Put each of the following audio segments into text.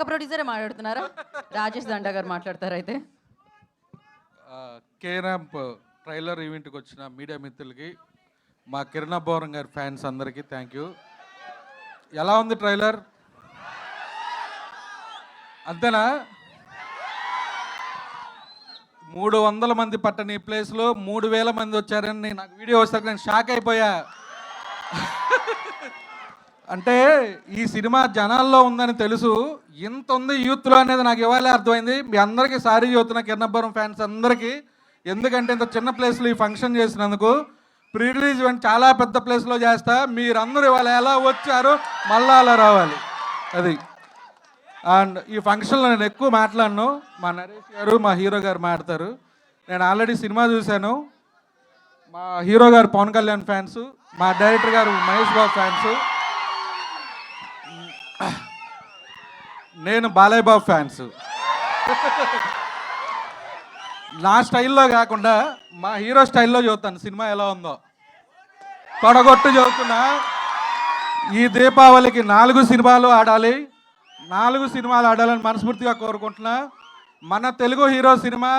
పక్క ప్రొడ్యూసరే మాట్లాడుతున్నారా? రాజేష్ దండా గారు మాట్లాడతారు అయితే? కే ర్యాంప్ ట్రైలర్ ఈవెంట్కి వచ్చిన మీడియా మిత్రులకి మా కిరణ్ భవరం గారి ఫ్యాన్స్ అందరికీ థ్యాంక్ యూ ఎలా ఉంది ట్రైలర్? అంతేనా? మూడు వందల మంది పట్టని ఈ ప్లేస్లో మూడు వేల మంది వచ్చారని నేను- నాకు వీడియో వస్తాక నేను షాక్ అయిపోయా. అంటే ఈ సినిమా జనాల్లో ఉందని తెలుసు. ఇంత ఉంది యూత్లో అనేది నాకు ఇవాళ అర్థమైంది. మీ అందరికీ సారీ చెబుతున్న కిరణబ్బరం ఫ్యాన్స్ అందరికీ. ఎందుకంటే ఇంత చిన్న ప్లేస్లో ఈ ఫంక్షన్ చేసినందుకు ప్రీ రిలీజ్ ఈవెంట్ చాలా పెద్ద ప్లేస్లో చేస్తా. మీరందరూ ఇవాళ ఎలా వచ్చారో మళ్ళా అలా రావాలి. అది. అండ్ ఈ ఫంక్షన్లో నేను ఎక్కువ మాట్లాడను. మా నరేష్ గారు మా హీరో గారు మాడతారు నేను ఆల్రెడీ సినిమా చూశాను. మా హీరో గారు పవన్ కళ్యాణ్ ఫ్యాన్స్. మా డైరెక్టర్ గారు మహేష్ బాబు ఫ్యాన్స్. నేను బాలయ్య బాబు ఫ్యాన్స్. నా స్టైల్లో కాకుండా మా హీరో స్టైల్లో చూస్తాను. సినిమా ఎలా ఉందో. తొడగొట్టు చదువుతున్నా ఈ దీపావళికి నాలుగు సినిమాలు ఆడాలి. నాలుగు సినిమాలు ఆడాలని మనస్ఫూర్తిగా కోరుకుంటున్నా. మన తెలుగు హీరో సినిమా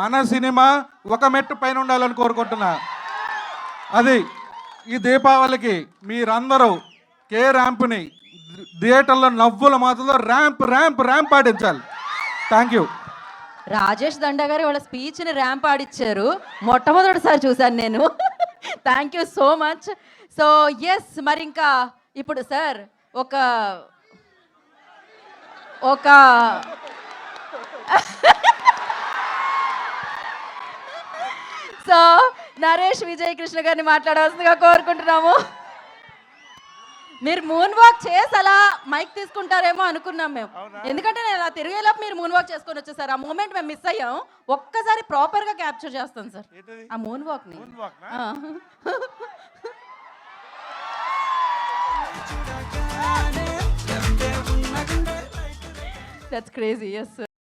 మన సినిమా ఒక మెట్టు పైన ఉండాలని కోరుకుంటున్నా. అది ఈ దీపావళికి మీరందరూ కే ర్యాంప్ని థియేటర్లో నవ్వుల మాటలో ర్యాంప్ ర్యాంప్ ర్యాంప్ ఆడించాలి థ్యాంక్ యూ రాజేష్ దండ గారు వాళ్ళ స్పీచ్ని ర్యాంప్ ఆడిచ్చారు. మొట్టమొదటిసారి చూశాను నేను. Thank you so much so yes మరి ఇంకా ఇప్పుడు సార్ ఒక ఒక సో నరేష్ విజయ్ కృష్ణ గారిని మాట్లాడవలసిందిగా కోరుకుంటున్నాము. మీరు మూన్ వాక్ చేసి అలా మైక్ తీసుకుంటారేమో అనుకున్నాం మేము. ఎందుకంటే నేను అలా తిరిగేలోపు మీరు మూన్ వాక్ చేసుకొని వచ్చేసారు. ఆ మూమెంట్ మేము మిస్ అయ్యాం. ఒక్కసారి ప్రాపర్గా క్యాప్చర్ చేస్తాం సార్. ఆ మూన్ వాక్ని? That's crazy yes